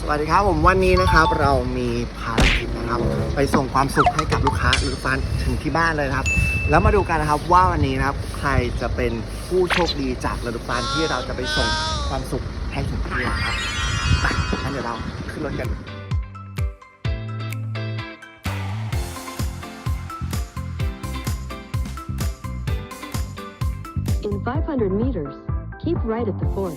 สวัสดีครับผมวันนี้นะครับเรามีภารกิจนะครับ ไปส่งความสุขให้กับลูกค้าหรือฟันถึงที่บ้านเลยนะครับ แล้วมาดูกันนะครับว่าวันนี้นะครับใครจะเป็นผู้โชคดีจากเรือฟันที่เราจะไปส่งความสุขให้ถึงที่นะครับไปงั้นเดี๋ยวเราขึ้นรถกัน500 meters, keep right at the fort.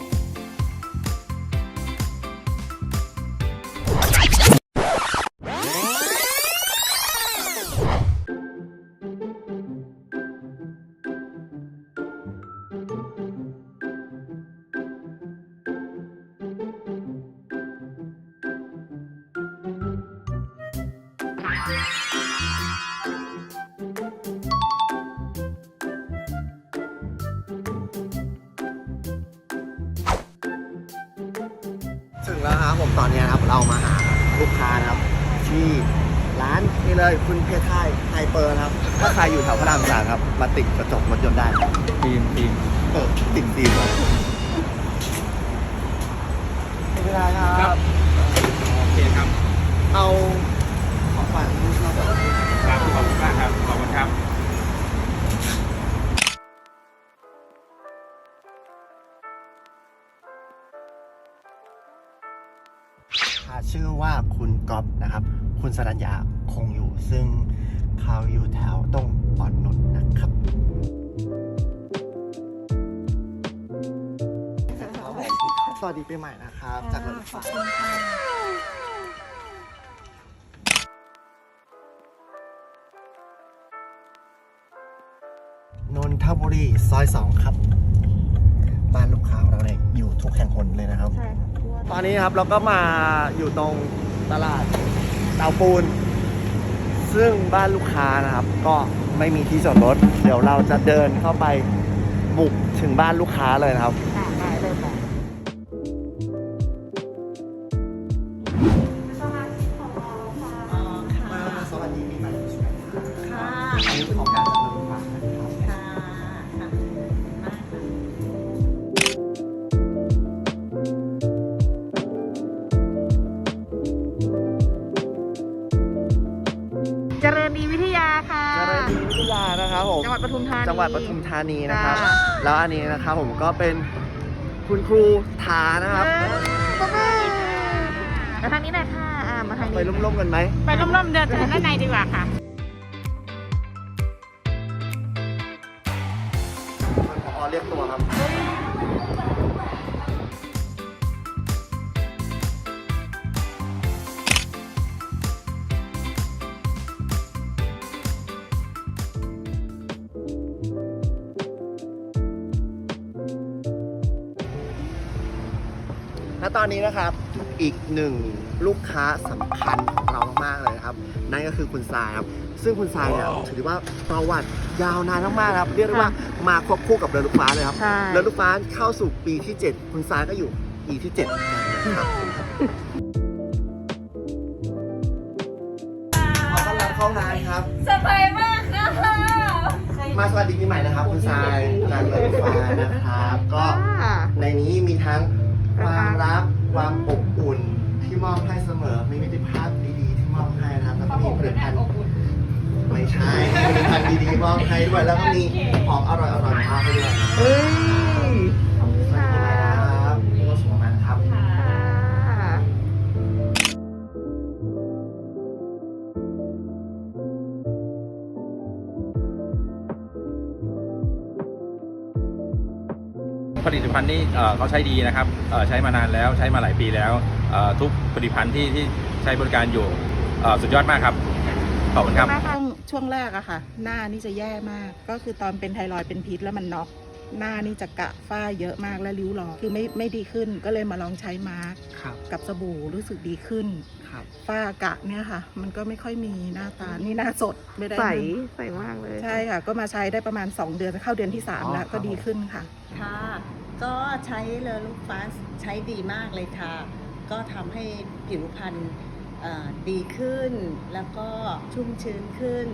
งแล้วนะครับผมตอนนี้นะครับเรามาหาลูกค้านะครับ ที่ร้านนี่เลยคุณเพทไทยไฮเปอร์นะครับ ถ้าใครอยู่แถวพระรามสามครับ มาติดกระจกรถยนต์ได้นะครับทีมทีมเออติดดีเลยไม่เป็นไรครับ โอเคครับ เอาของขวัญ ชื่อว่าคุณก๊อฟนะครับ คุณสรัญญาคงอยู่ ซึ่งเขาอยู่แถวตรงอ่อนนุชนะครับสวัสดีปีใหม่นะครับ จากรถไฟนนทบุรีซอยสองครับ บ้านลูกค้าของเราเนี่ยอยู่ทุกแห่งหนเลยนะครับ ใช่ค่ะทั่ว ตอนนี้ครับเราก็มาอยู่ตรงตลาดเตาปูน ซึ่งบ้านลูกค้านะครับ ก็ไม่มีที่จอดรถ เดี๋ยวเราจะเดินเข้าไปบุกถึงบ้านลูกค้าเลยนะครับ ทยานะครับผมจังหวัดปทุมธานีจังหวัดปทุมธานีนะครับ ค่ะ แล้วอันนี้นะครับผมก็เป็นคุณครูฐานะครับเออปรบมือมาทางนี้หน่อยค่ะอ่ามาทางไปนี้ร่วมๆกันไหม ไปร่มๆเดินด้านในดีกว่าค่ะ พอเรียกตัวครับ และตอนนี้นะครับอีกหนึ่งลูกค้าสำคัญของเรามากๆเลยนะครับ นั่นก็คือคุณทรายครับ ซึ่งคุณทรายเนี่ยถือได้ว่าประวัติยาวนานมากๆครับ เรียกได้ว่ามาควบคู่กับเรือลูกฟ้าเลยครับ ใช่ เรือลูกฟ้าเข้าสู่ปีที่ 7 คุณทรายก็อยู่ปีที่7นะครับขอต้อนรับเข้างานครับ สบายมากค่ะมาสวัสดีปีใหม่นะครับ คุณทรายจากเรือลูกฟ้านะครับ ก็ ในนี้มีทั้ง ความรักความอบอุ่นที่มอบให้เสมอ มีมิตรภาพดีๆที่มอบให้นะครับแล้วก็มีผลิตภัณฑ์ไม่ใช่มีผลิตภัณฑ์ดีๆมอบให้ด้วยแล้วก็มีของอร่อยๆมอบให้ด้วย เฮ้ย ผลิตภัณฑ์นี่เขาใช้ดีนะครับใช้มานานแล้วใช้มาหลายปีแล้วทุกผลิตภัณฑ์ที่ที่ใช้บริการอยู่สุดยอดมากครับขอบคุณครับช่วงแรกอะค่ะ หน้านี่จะแย่มาก ก็คือตอนเป็นไทรอยเป็นพิษแล้วมันน็อก หน้านี่จะกะฝ้าเยอะมากและริ้วรอยคือไม่ไม่ดีขึ้นก็เลยมาลองใช้มาร์กครับกับสบู่รู้สึกดีขึ้น ครับ ฝ้ากะเนี่ยค่ะ มันก็ไม่ค่อยมีหน้าตานี่หน้าสดไม่ได้ใสมึนใสมากเลย ใช่ค่ะ ก็มาใช้ได้ประมาณ 2 เดือนเข้าเดือนที่3แล้วก็ดีขึ้นค่ะ ค่ะ ก็ใช้เลอลูกฟ้าใช้ดีมากเลยค่ะ ก็ทำให้ผิวพรรณเอ่อดีขึ้นแล้วก็ชุ่มชื้นขึ้น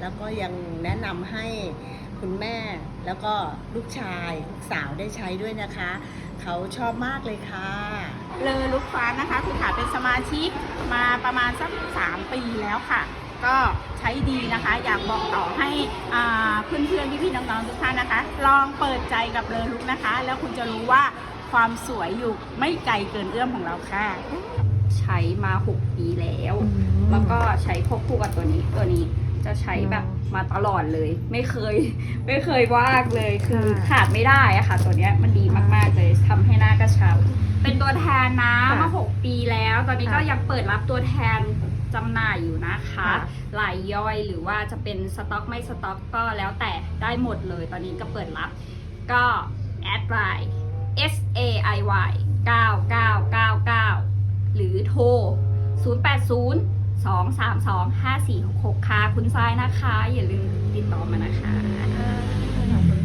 แล้วก็ยังแนะนำให้คุณแม่แล้วก็ลูกชายลูกสาวได้ใช้ด้วยนะคะ เขาชอบมากเลยค่ะ เลอลูกฟ้านะคะคุณขาเป็นสมาชิกมาประมาณสัก3ปีแล้วค่ะ ก็ใช้ดีนะคะ อยากบอกต่อให้อ่าเพื่อนๆพี่ๆน้องๆทุกท่านนะคะ ลองเปิดใจกับเลอลุกนะคะ แล้วคุณจะรู้ว่าความสวยอยู่ไม่ไกลเกินเอื้อมของเราค่ะ ใช้มา 6 ปีแล้ว แล้วก็ใช้ควบคู่กับตัวนี้ตัวนี้ จะใช้แบบมาตลอดเลย ไม่เคย ไม่เคยว่างเลยคือค่ะขาดไม่ได้อะค่ะ ตัวเนี้ยมันดีมากๆเลยทำให้หน้ากระเช้าเป็นตัวแทนนะค่ะมา6ปีแล้ว ตอนนี้ก็ค่ะยังเปิดรับตัวแทนจำหน่ายอยู่นะคะค่ะหลายย่อยหรือว่าจะเป็นสต็อกไม่สต็อกก็แล้วแต่ได้หมดเลย ตอนนี้ก็เปิดรับ ก็แอดไลน์ S A I Y 9999 หรือโทร 080 สองสามสอง5 4 6 6 ค่ะ คุณซ้ายนะคะ อย่าลืมติดต่อมานะคะ